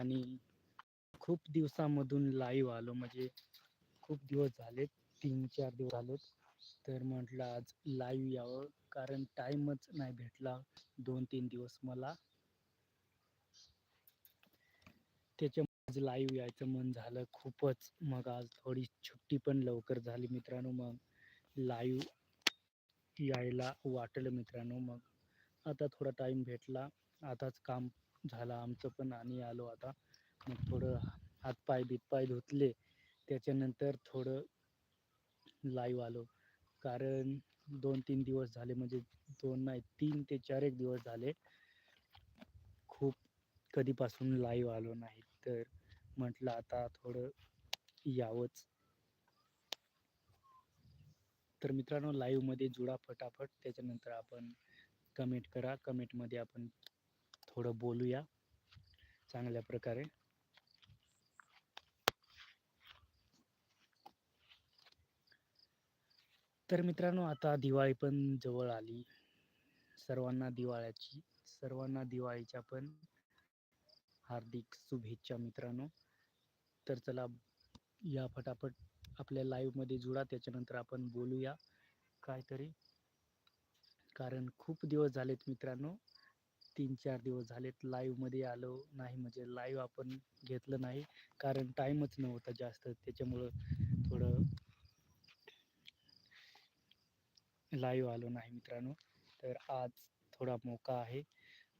आणि खूप दिवसामधून लाईव्ह आलो. म्हणजे खूप दिवस झाले तीन चार दिवस झालेत. तर म्हटलं आज लाईव्ह यावं. कारण टाईमच नाही भेटला दोन तीन दिवस मला. त्याच्यामुळे लाईव्ह यायचं मन झालं खूपच. मग आज थोडी सुट्टी पण लवकर झाली मित्रांनो. मग लाईव्ह यायला वाटलं मित्रांनो. मग आता थोडा टाईम भेटला. आताच काम झाला आमचं पण आणि आलो आता. मग थोडं हातपाय बितपाय धुतले. त्याच्यानंतर थोडं लाईव्ह आलो. कारण दोन तीन दिवस झाले म्हणजे दोन नाही तीन ते चार एक दिवस झाले. खूप कधीपासून लाईव्ह आलो नाही. तर म्हटलं आता थोडं यावंच. तर मित्रांनो लाईव्हमध्ये जुडा फटाफट. त्याच्यानंतर आपण कमेंट करा. कमेंटमध्ये आपण थोडं बोलूया. चांगल्या प्रकारे. तर मित्रांनो आता दिवाळी पण जवळ आली. सर्वांना दिवाळ्याची सर्वांना दिवाळीच्या पण हार्दिक शुभेच्छा मित्रांनो. तर चला या फटाफट आपल्या लाईव्हमध्ये जुळा त्याच्यानंतर आपण बोलूया. काहीतरी. कारण खूप दिवस झालेत मित्रांनो. तीन चार दिवस झालेत लाईव्हमध्ये आलो नाही म्हणजे लाईव्ह आपण घेतलं नाही. कारण टाईमच नव्हता जास्त. त्याच्यामुळं थोडं लाईव्ह आलो नाही मित्रांनो. तर आज थोडा मोका आहे.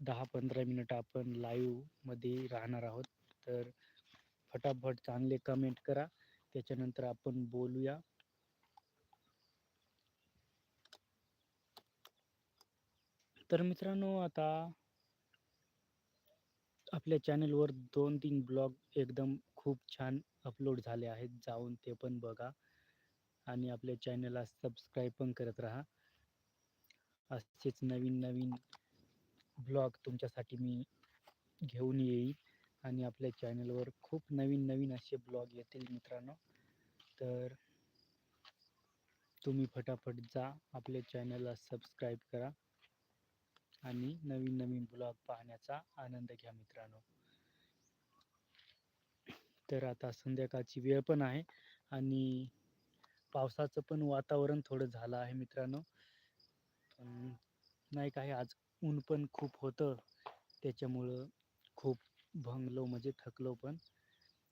दहा पंधरा मिनिट आपण लाईव्हमध्ये राहणार आहोत. तर फटाफट चांगले कमेंट करा. त्याच्यानंतर आपण बोलूया. तर मित्रांनो आता आपल्या चॅनलवर दोन तीन ब्लॉग एकदम खूप छान अपलोड झाले आहेत. जाऊन ते पण बघा आणि आपल्या चॅनलला सबस्क्राईब पण करत राहा. असेच नवीन नवीन ब्लॉग तुमच्यासाठी मी घेऊन येईल आणि आपल्या चॅनलवर खूप नवीन नवीन असे ब्लॉग येतील मित्रांनो. तर तुम्ही फटाफट जा आपल्या चॅनलला सबस्क्राईब करा. आणि नवीन नवीन ब्लॉग पाहण्याचा आनंद घ्या मित्रांनो. तर आता संध्याकाळची वेळ पण आहे आणि पावसाचं पण वातावरण थोडं झालं आहे मित्रांनो. नाही काही आज ऊन पण खूप होतं. त्याच्यामुळं खूप भंगलो म्हणजे थकलो पण.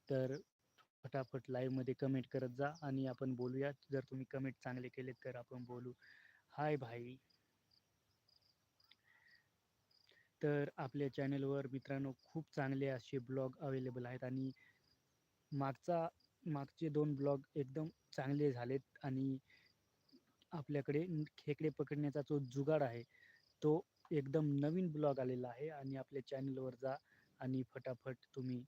तर फटाफट लाईव्हमध्ये कमेंट करत जा आणि आपण बोलूया. जर तुम्ही कमेंट चांगले केले तर आपण बोलू. हाय भाई. तर आपल्या चॅनलवर मित्रांनो खूप चांगले असे ब्लॉग अवेलेबल आहेत आणि मागचा मागचे दोन ब्लॉग एकदम चांगले झालेत आणि आपल्याकडे खेकडे पकडण्याचा जो जुगाड आहे तो एकदम नवीन ब्लॉग आलेला आहे आणि आपल्या चॅनलवर जा आणि फटाफट तुम्ही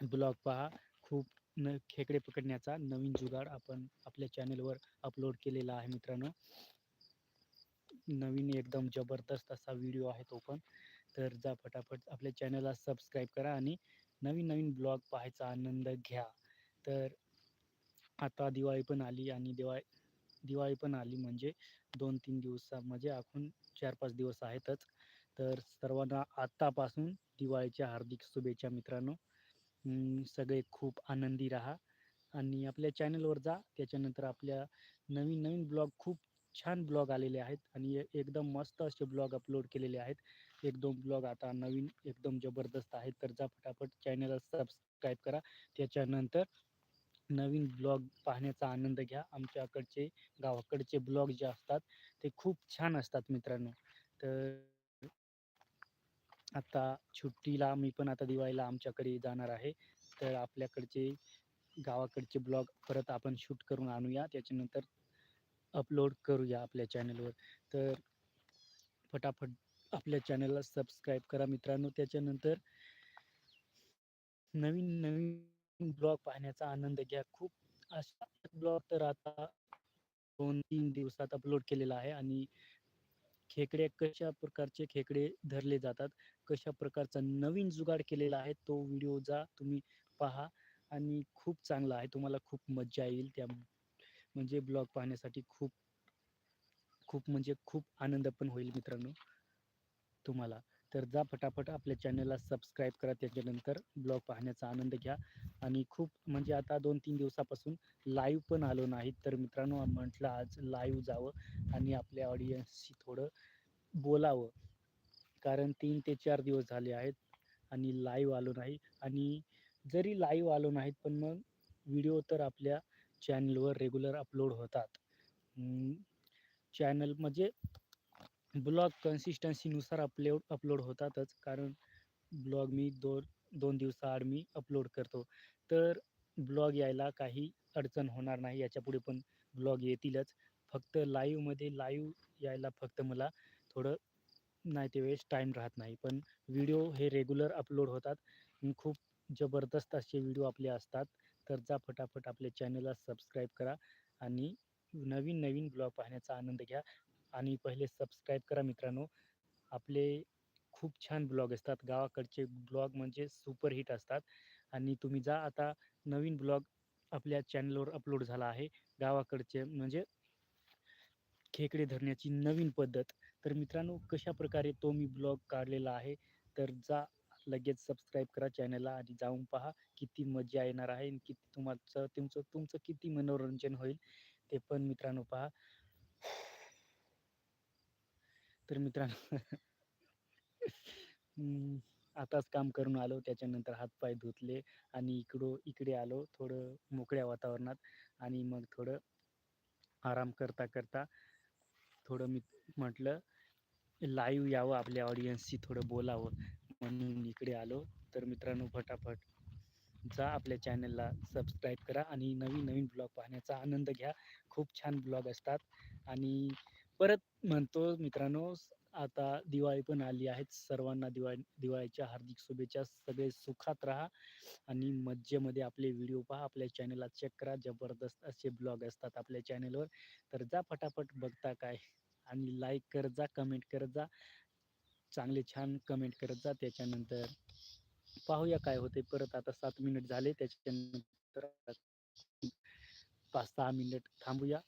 ब्लॉग पहा. खूप न खेकडे पकडण्याचा नवीन जुगाड आपण आपल्या चॅनलवर अपलोड केलेला आहे मित्रांनो. नवीन एकदम जबरदस्त असा व्हिडिओ आहे तो पण. तर जा फटाफट आपल्या चॅनलला सबस्क्राईब करा आणि नवीन नवीन ब्लॉग पाहायचा आनंद घ्या. तर आता दिवाळी पण आली आणि दिवाळी दिवाळी पण आली म्हणजे दोन तीन दिवसा म्हणजे आखून चार पाच दिवस आहेतच. तर सर्वांना आत्तापासून दिवाळीच्या हार्दिक शुभेच्छा मित्रांनो. सगळे खूप आनंदी राहा आणि आपल्या चॅनलवर जा. त्याच्यानंतर आपल्या नवीन नवीन ब्लॉग खूप छान ब्लॉग आलेले आहेत आणि एकदम मस्त असे ब्लॉग अपलोड केलेले आहेत. एक दोन ब्लॉग आता नवीन एकदम जबरदस्त आहेत. तर जा फटाफट चॅनलला सबस्क्राईब करा. त्याच्यानंतर नवीन ब्लॉग पाहण्याचा आनंद घ्या. आमच्याकडचे गावाकडचे ब्लॉग जे असतात ते खूप छान असतात मित्रांनो. तर आता सुट्टीला मी पण आता दिवाळीला आमच्याकडे जाणार आहे. तर आपल्याकडचे गावाकडचे ब्लॉग परत आपण शूट करून आणूया. त्याच्यानंतर अपलोड करूया आपल्या चॅनलवर. तर फटाफट आपल्या चॅनलला सबस्क्राईब करा मित्रांनो. त्याच्यानंतर नवीन नवीन ब्लॉग पाहण्याचा आनंद घ्या. खूप अशा ब्लॉग तर आता दोन तीन दिवसात अपलोड केलेला आहे आणि खेकडे कशा प्रकारचे खेकडे धरले जातात कशा प्रकारचा नवीन जुगाड केलेला आहे तो व्हिडिओ जा तुम्ही पहा आणि खूप चांगला आहे. तुम्हाला खूप मज्जा येईल त्या म्हणजे ब्लॉग पाहण्यासाठी खूप खूप म्हणजे खूप आनंद पण होईल मित्रांनो तुम्हाला. तर जा फटाफट आपल्या चॅनलला सबस्क्राईब करा त्याच्यानंतर ब्लॉग पाहण्याचा आनंद घ्या. आणि खूप म्हणजे आता दोन तीन दिवसापासून लाईव्ह पण आलो नाही तर मित्रांनो म्हटलं आज लाईव्ह जावं आणि आपल्या ऑडियन्सशी थोडं बोलावं. कारण तीन ते चार दिवस झाले आहेत आणि लाईव्ह आलो नाही. आणि जरी लाईव्ह आलो नाहीत पण मग व्हिडिओ तर आपल्या चॅनलवर रेग्युलर अपलोड होतात. चॅनल म्हणजे ब्लॉग कन्सिस्टन्सीनुसार अपलोड अपलोड होतातच. कारण ब्लॉग मी दोन दोन दिवसाआड मी अपलोड करतो. तर ब्लॉग यायला काही अडचण होणार नाही. याच्यापुढे पण ब्लॉग येतीलच. फक्त लाईव्हमध्ये लाईव्ह यायला फक्त मला थोडं नाही ते वेळेस टाईम राहत नाही. पण व्हिडिओ हे रेग्युलर अपलोड होतात. खूप जबरदस्त असे व्हिडिओ आपले असतात. तर जा फटाफट आपल्या चॅनलला सबस्क्राईब करा आणि नवीन नवीन ब्लॉग पाहण्याचा आनंद घ्या. आणि पहिले सबस्क्राईब करा मित्रांनो. आपले खूप छान ब्लॉग असतात. गावाकडचे ब्लॉग म्हणजे सुपरहिट असतात. आणि तुम्ही जा आता नवीन ब्लॉग आपल्या चॅनलवर अपलोड झाला आहे. गावाकडचे म्हणजे खेकडे धरण्याची नवीन पद्धत. तर मित्रांनो कशा प्रकारे तो मी ब्लॉग काढलेला आहे. तर जा लगेच सबस्क्राईब करा चॅनलला आणि जाऊन पहा किती मजा येणार आहे आणि किती तुम्हाला तुमचं तुमचं किती मनोरंजन होईल ते पण मित्रांनो पहा. तर मित्रांनो आताच काम करून आलो त्याच्यानंतर हातपाय धुतले आणि इकडं इकडे आलो थोडं मोकळ्या वातावरणात आणि मग थोडं आराम करता करता थोडं मी म्हटलं लाईव्ह यावं आपल्या ऑडियन्सशी थोडं बोलावं. म्हणून इकडे आलो. तर मित्रांनो फटाफट जा आपल्या चॅनलला सबस्क्राईब करा आणि नवीन नवीन ब्लॉग पाहण्याचा आनंद घ्या. खूप छान ब्लॉग असतात. आणि परत म्हणतो मित्रांनो आता दिवाळी पण आली आहेत सर्वांना दिवाळी दिवाळीच्या हार्दिक शुभेच्छा. सगळे सुखात राहा आणि मज्जेमध्ये आपले व्हिडिओ पहा. आपल्या चॅनलला चेक करा. जबरदस्त असे ब्लॉग असतात आपल्या चॅनलवर तर जा फटाफट बघता काय. आणि लाईक करत जा कमेंट करत जा. चांगले छान कमेंट करत जा. त्याच्यानंतर पाहूया काय होते परत आता सात मिनिट झाले. त्याच्यानंतर पाच सहा मिनिट थांबूया.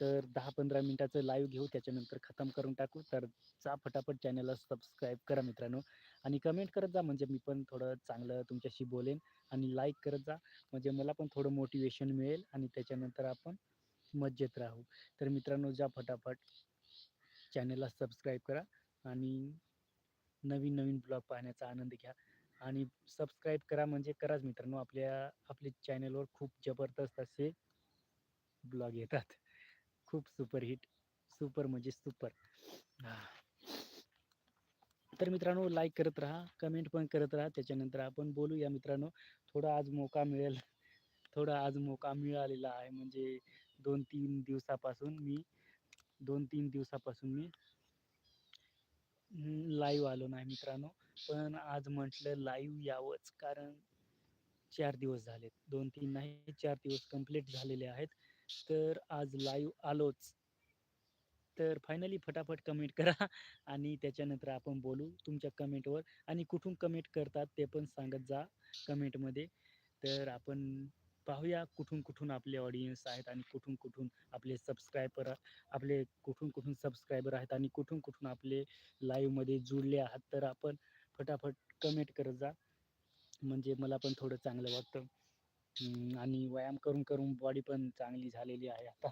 तर दहा पंधरा मिनिटाचं लाईव्ह घेऊ. त्याच्यानंतर खतम करून टाकू. तर जा फटाफट चॅनलला सबस्क्राईब करा मित्रांनो. आणि कमेंट करत जा. म्हणजे मी पण थोडं चांगलं तुमच्याशी बोलेन आणि लाईक करत जा. म्हणजे मला पण थोडं मोटिवेशन मिळेल आणि त्याच्यानंतर आपण मज्जेत राहू. तर मित्रांनो जा फटाफट चॅनलला सबस्क्राईब करा आणि नवीन नवीन ब्लॉग पाहण्याचा आनंद घ्या आणि सबस्क्राईब करा म्हणजे कराच मित्रांनो. आपल्या आपल्या चॅनलवर खूप जबरदस्त असे ब्लॉग येतात. खूप सुपरहिट सुपर म्हणजे सुपर. तर मित्रांनो लाईक करत राहा कमेंट पण करत राहा. त्याच्यानंतर आपण बोलूया मित्रांनो. थोडा आज मोका मिळेल. थोडा आज मोका मिळालेला आहे. म्हणजे दोन तीन दिवसापासून मी दोन तीन दिवसापासून मी लाईव्ह आलो नाही मित्रांनो. पण आज म्हटलं लाईव्ह यावंच. कारण चार दिवस झालेत. दोन तीन नाही चार दिवस कंप्लीट झालेले आहेत. तर आज लाईव्ह आलोच. तर फायनली फटाफट कमेंट करा. आणि त्याच्यानंतर आपण बोलू तुमच्या कमेंटवर आणि कुठून कमेंट करतात ते पण सांगत जा कमेंटमध्ये तर आपण पाहूया कुठून कुठून आपले ऑडियन्स आहेत आणि कुठून कुठून आपले सबस्क्रायबर आपले कुठून कुठून सबस्क्रायबर आहेत आणि कुठून कुठून आपले लाईव्हमध्ये जुळले आहात. तर आपण फटाफट कमेंट करत जा. म्हणजे मला पण थोडं चांगलं वाटतं. आणि व्यायाम करून करून बॉडी पण चांगली झालेली आहे आता.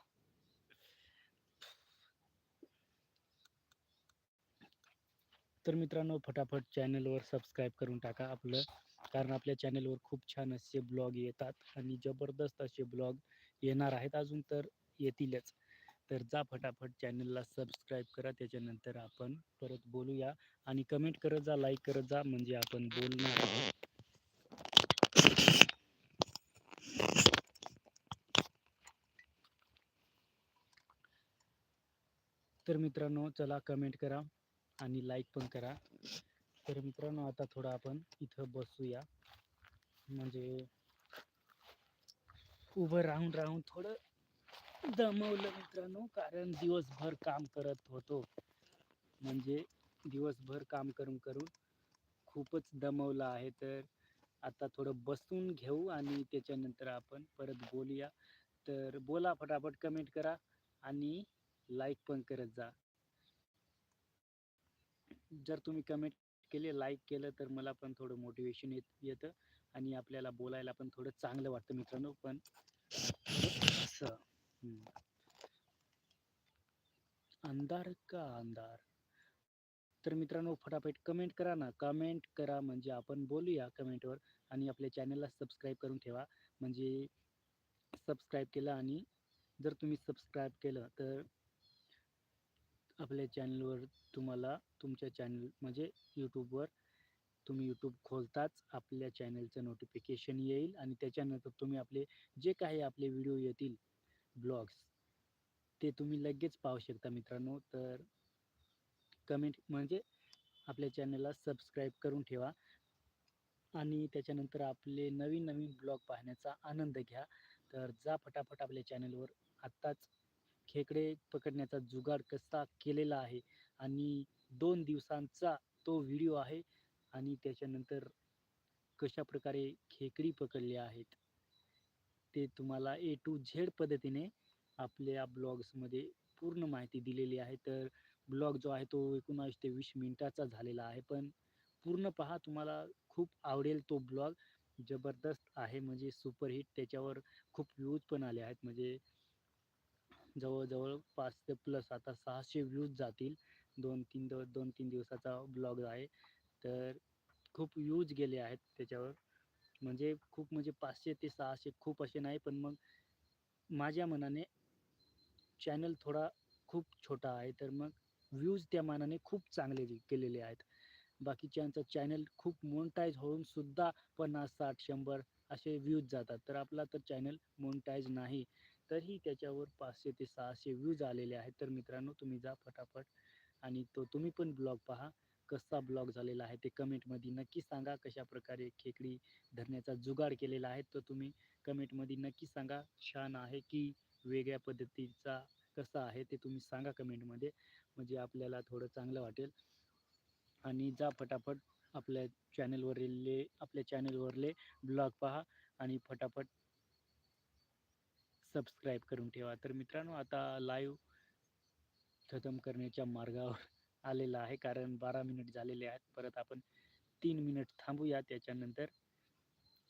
तर मित्रांनो फटाफट चॅनलवर सबस्क्राईब करून टाका आपलं. कारण आपल्या चॅनलवर खूप छान असे ब्लॉग येतात आणि जबरदस्त असे ब्लॉग येणार आहेत अजून तर येतीलच. तर जा फटाफट चॅनलला सबस्क्राईब करा त्याच्यानंतर आपण परत बोलूया आणि कमेंट करत जा लाईक करत जा म्हणजे आपण बोलणार आहोत. तर मित्रांनो चला कमेंट करा आणि लाईक पण करा. तर मित्रांनो आता थोडं आपण इथं बसूया. म्हणजे उभं राहून राहून थोडं दमवलं मित्रांनो कारण दिवसभर काम करत होतो. म्हणजे दिवसभर काम करून करून खूपच दमवलं आहे. तर आता थोडं बसून घेऊ आणि त्याच्यानंतर आपण परत बोलूया. तर बोला फटाफट कमेंट करा आणि लाईक पण करत जा. जर तुम्ही कमेंट केले लाईक केलं तर मला पण थोडं मोटिवेशन येत येतं आणि आपल्याला बोलायला पण थोडं चांगलं वाटतं मित्रांनो. पण असं अंधार का अंधार? तर मित्रांनो फटाफट कमेंट करा ना. कमेंट करा म्हणजे आपण बोलूया कमेंटवर आणि आपल्या चॅनलला सबस्क्राईब करून ठेवा. म्हणजे सबस्क्राईब केलं आणि जर तुम्ही सबस्क्राईब केलं तर आपल्या चॅनलवर तुम्हाला तुमच्या चॅनल म्हणजे यूट्यूबवर तुम्ही यूट्यूब खोलताच आपल्या चॅनलचं नोटिफिकेशन येईल आणि त्याच्यानंतर तुम्ही आपले जे काही आपले व्हिडिओ येतील ब्लॉग्स ते तुम्ही लगेच पाहू शकता मित्रांनो. तर कमेंट म्हणजे आपल्या चॅनलला सबस्क्राईब करून ठेवा आणि त्याच्यानंतर आपले नवीन नवीन ब्लॉग पाहण्याचा आनंद घ्या. तर जा फटाफट आपल्या चॅनलवर आत्ताच खेकडे पकडण्याचा जुगाड कसा केलेला आहे आणि दोन दिवसांचा तो व्हिडिओ आहे आणि त्याच्यानंतर कशा प्रकारे खेकडी पकडली आहेत ते तुम्हाला ए टू झेड पद्धतीने आपल्या ब्लॉग्समध्ये पूर्ण माहिती दिलेली आहे. तर ब्लॉग जो आहे तो एकोणावीस ते वीस मिनिटाचा झालेला आहे पण पूर्ण पहा तुम्हाला खूप आवडेल तो ब्लॉग. जबरदस्त आहे म्हणजे सुपरहिट त्याच्यावर खूप व्ह्यूज पण आले आहेत म्हणजे जवळजवळ पाच ते प्लस आता सहाशे व्ह्यूज जातील. दोन तीन दिवस दोन तीन दिवसाचा ब्लॉग आहे. तर खूप व्ह्यूज गेले आहेत त्याच्यावर. म्हणजे खूप म्हणजे पाचशे ते सहाशे खूप असे नाही पण मग माझ्या मनाने चॅनल थोडा खूप छोटा आहे. तर मग व्ह्यूज त्या मानाने खूप चांगले केलेले आहेत. बाकीच्यांचं चॅनल खूप मोनटाईज होऊन सुद्धा पन्नास साठ शंभर असे व्ह्यूज जातात. तर आपला तर चॅनल मोनटाईज नाही. तरीही त्याच्यावर पाचशे ते सहाशे व्ह्यूज आलेले आहेत. तर मित्रांनो तुम्ही जा फटाफट आणि तो तुम्ही पण ब्लॉग पहा कसा ब्लॉग झालेला आहे ते कमेंटमध्ये नक्की सांगा कशा प्रकारे खेकडी धरण्याचा जुगाड केलेला आहे तो तुम्ही कमेंटमध्ये नक्की सांगा छान आहे की वेगळ्या पद्धतीचा कसा आहे ते तुम्ही सांगा कमेंटमध्ये म्हणजे आपल्याला थोडं चांगलं वाटेल. आणि जा फटाफट आपल्या चॅनलवरील आपल्या चॅनलवरले ब्लॉग पहा आणि फटाफट सबस्क्राईब करून ठेवा. तर मित्रांनो आता लाईव्ह खतम करण्याच्या मार्गावर आलेला आहे. कारण बारा मिनिट झालेले आहेत. परत आपण तीन मिनिट थांबूया. त्याच्यानंतर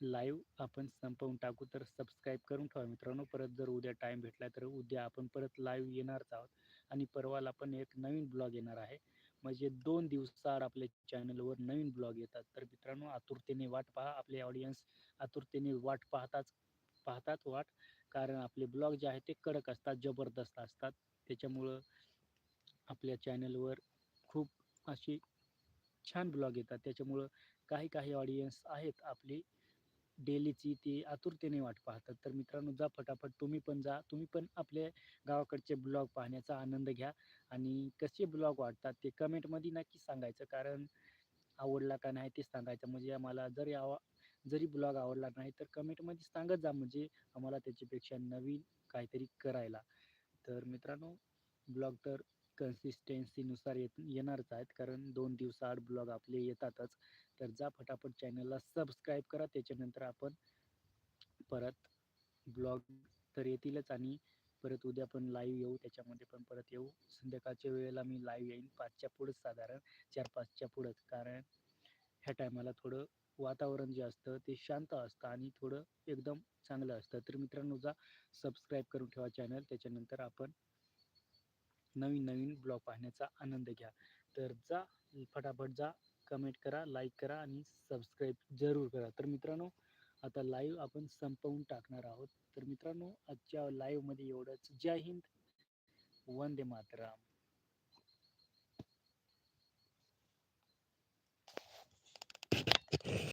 लाईव्ह आपण संपवून टाकू. तर सबस्क्राईब करून ठेवा मित्रांनो. परत जर उद्या टाईम भेटला तर उद्या आपण परत लाईव्ह येणारच आहोत. आणि परवाला पण एक नवीन ब्लॉग येणार आहे. म्हणजे दोन दिवसाआड आपल्या चॅनलवर नवीन ब्लॉग येतात. तर मित्रांनो आतुरतेने वाट पहा. आपले ऑडियन्स आतुरतेने वाट पाहताच पाहतात वाट. कारण आपले ब्लॉग जे आहे ते कडक असतात जबरदस्त असतात. त्याच्यामुळं आपल्या चॅनलवर खूप अशी छान ब्लॉग येतात. त्याच्यामुळं काही काही ऑडियन्स आहेत आपली. डेलीची ती आतुरतेने वाट पाहतात. तर मित्रांनो जा फटाफट तुम्ही पण जा. तुम्ही पण आपल्या गावाकडचे ब्लॉग पाहण्याचा आनंद घ्या आणि कसे ब्लॉग वाटतात ते कमेंटमध्ये नक्की सांगायचं. कारण आवडला का नाही ते सांगायचं. म्हणजे आम्हाला जरी आवा जरी ब्लॉग आवडला नाही तर कमेंटमध्ये सांगत जा. म्हणजे आम्हाला त्याच्यापेक्षा नवीन काहीतरी करायला. तर मित्रांनो ब्लॉग तर कन्सिस्टन्सीनुसार येत येणारच आहेत. कारण दोन दिवसाआड ब्लॉग आपले येतातच. तर जा फटाफट चॅनलला सबस्क्राईब करा. त्याच्यानंतर आपण परत ब्लॉग तर येतीलच आणि परत उद्या पण लाईव्ह येऊ. त्याच्यामध्ये पण परत येऊ. संध्याकाळच्या वेळेला मी लाईव्ह येईन. पाचच्या पुढंच साधारण चार पाचच्या पुढंच. कारण ह्या टायमाला थोडं वातावरण जे असतं ते शांत असतं आणि थोडं एकदम चांगलं असतं. तर मित्रांनो जा सबस्क्राईब करून ठेवा चॅनल त्याच्यानंतर आपण नवीन नवीन ब्लॉग पाहण्याचा आनंद घ्या. तर जा फटाफट जा कमेंट करा लाईक करा आणि सबस्क्राईब जरूर करा. तर मित्रांनो आता लाईव्ह आपण संपवून टाकणार आहोत. तर मित्रांनो आजच्या लाईव्हमध्ये एवढंच. जय हिंद. वंदे मातरम.